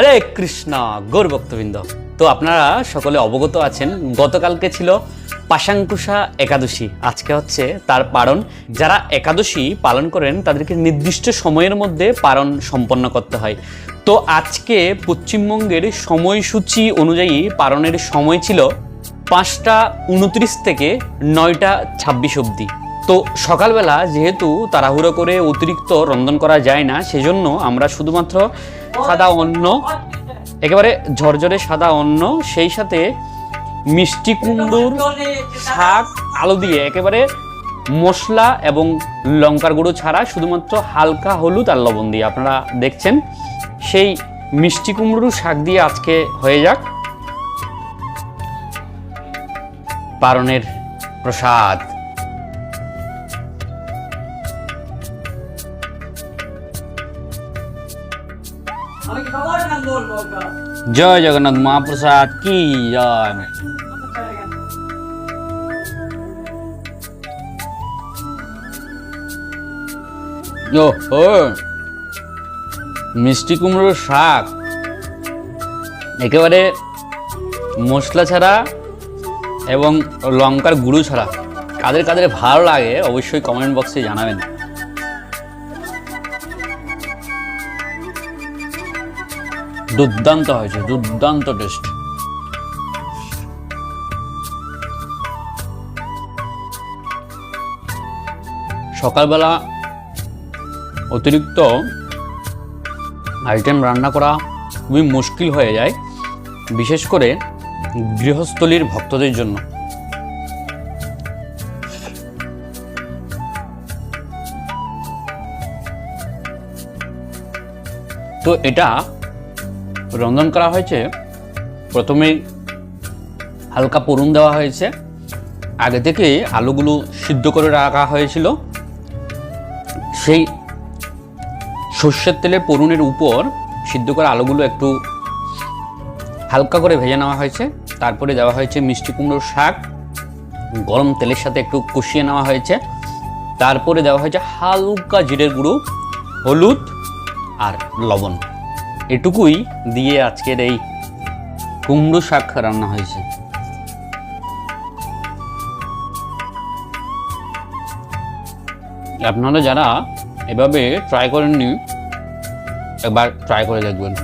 হরে কৃষ্ণ, গৌর ভক্তবৃন্দ। তো আপনারা সকলে অবগত আছেন, গতকালকে ছিল পাশাঙ্কুশা একাদশী। আজকে হচ্ছে তার পারণ যারা একাদশী পালন করেন, তাদেরকে নির্দিষ্ট সময়ের মধ্যে পারণ সম্পন্ন করতে হয়। তো আজকে পশ্চিমবঙ্গের সময়সূচি অনুযায়ী পারণের সময় ছিল পাঁচটা উনত্রিশ থেকে নয়টা ছাব্বিশ অবধি। তো সকালবেলা যেহেতু তাড়াহুড়ো করে অতিরিক্ত রন্ধন করা যায় না, সেজন্য আমরা শুধুমাত্র সাদা অন্ন, একেবারে ঝরঝরে সাদা অন্ন, সেই সাথে মিষ্টি কুমড়োর শাক, আলু দিয়ে একেবারে মশলা এবং লঙ্কার গুঁড়ো ছাড়া শুধুমাত্র হালকা হলুদ আর লবণ দিয়ে আপনারা দেখছেন। সেই মিষ্টি কুমড়োর শাক দিয়ে আজকে হয়ে যাক পারণের প্রসাদ। জয় জগন্নাথ মহাপ্রসাদ, কি জয়। মিষ্টি কুমড়োর শাক। একেবারে মশলা ছাড়া এবং লঙ্কার গুঁড়ো ছাড়া। কাদের কাদের ভালো লাগে, অবশ্যই কমেন্ট বক্সে জানাবেন। দুর্দান্ত হয়েছে, দুর্দান্ত টেস্ট। সকালবেলা অতিরিক্ত আইটেম রান্না করা খুবই মুশকিল হয়ে যায়, বিশেষ করে গৃহস্থলীর ভক্তদের জন্য। তো এটা রন্ধন করা হয়েছে। প্রথমে হালকা পড়ুন দেওয়া হয়েছে। আগে থেকে আলুগুলো সিদ্ধ করে রাখা হয়েছিল। সেই সর্ষের তেলে পড়ুনের উপর সিদ্ধ করা আলুগুলো একটু হালকা করে ভেজে নেওয়া হয়েছে। তারপরে দেওয়া হয়েছে মিষ্টি কুমড়োর শাক। গরম তেলের সাথে একটু কষিয়ে নেওয়া হয়েছে। তারপরে দেওয়া হয়েছে হালকা জিরের গুঁড়ো, হলুদ আর লবণ। এটুকুই দিয়ে আজকের এই কুমড়ো শাক রান্না হয়েছে। আপনারা যারা এভাবে ট্রাই করেননি, একবার ট্রাই করে দেখবেন।